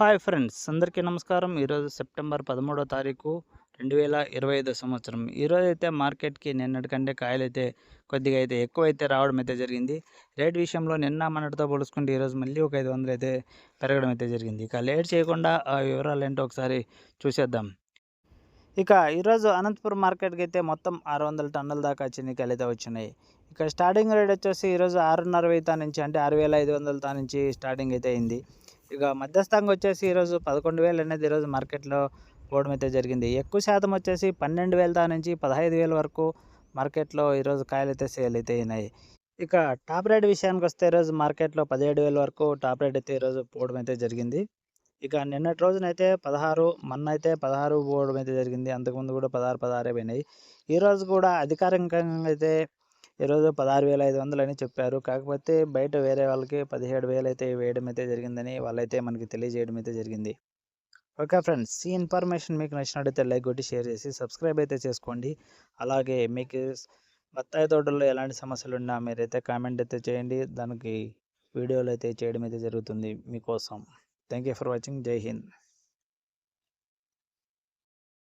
Hi friends అందరికీ నమస్కారం. ఈరోజు సెప్టెంబర్ పదమూడో తారీఖు రెండు వేల ఇరవై ఐదో సంవత్సరం. ఈరోజు అయితే మార్కెట్కి నిన్నటి కంటే కాయలు అయితే కొద్దిగా అయితే ఎక్కువ అయితే రావడం అయితే జరిగింది. రేట్ విషయంలో నిన్న మనటితో పోలుచుకుంటే ఈరోజు మళ్ళీ ఒక ఐదు వందలు అయితే పెరగడం అయితే జరిగింది. ఇక లేట్ చేయకుండా ఆ వివరాలు ఏంటో ఒకసారి చూసేద్దాం. ఇక ఈరోజు అనంతపురం మార్కెట్కి అయితే మొత్తం ఆరు వందల టన్నుల దాకా చిన్నికాయలు అయితే వచ్చినాయి. ఇక స్టార్టింగ్ రేట్ వచ్చేసి ఈరోజు ఆరున్నర వెయ్యి తా నుంచి అంటే ఆరు వేల ఐదు వందల తా నుంచి స్టార్టింగ్ అయితే అయింది. ఇక మధ్యస్థంగా వచ్చేసి ఈరోజు పదకొండు వేలు అనేది ఈరోజు మార్కెట్లో పోవడం అయితే జరిగింది. ఎక్కువ శాతం వచ్చేసి పన్నెండు వేల దా నుంచి పదహైదు వేల వరకు మార్కెట్లో ఈరోజు కాయలు అయితే సేల్ అయితే అయినాయి. ఇక టాప్ రేట్ విషయానికి వస్తే ఈరోజు మార్కెట్లో పదిహేడు వేల వరకు టాప్ రేట్ అయితే ఈరోజు పోవడం అయితే జరిగింది. ఇక నిన్నటి రోజునైతే పదహారు మొన్న అయితే పదహారు పోవడం అయితే జరిగింది. అంతకుముందు కూడా పదహారు పదహారే పోయినాయి. ఈరోజు కూడా అధికారికంగా అయితే ఈరోజు పదహారు వేల ఐదు వందలు అని చెప్పారు. కాకపోతే బయట వేరే వాళ్ళకి పదిహేడు వేలు అయితే వేయడం అయితే జరిగిందని వాళ్ళైతే మనకి తెలియజేయడం అయితే జరిగింది. ఓకే ఫ్రెండ్స్ ఈ ఇన్ఫర్మేషన్ మీకు నచ్చినట్టయితే లైక్ కొట్టి షేర్ చేసి సబ్స్క్రైబ్ అయితే చేసుకోండి. అలాగే మీకు బత్తాయి తోటల్లో ఎలాంటి సమస్యలు ఉన్నా మీరైతే కామెంట్ అయితే చేయండి. దానికి వీడియోలు అయితే చేయడం అయితే జరుగుతుంది మీకోసం. Thank you for watching. Jai Hind.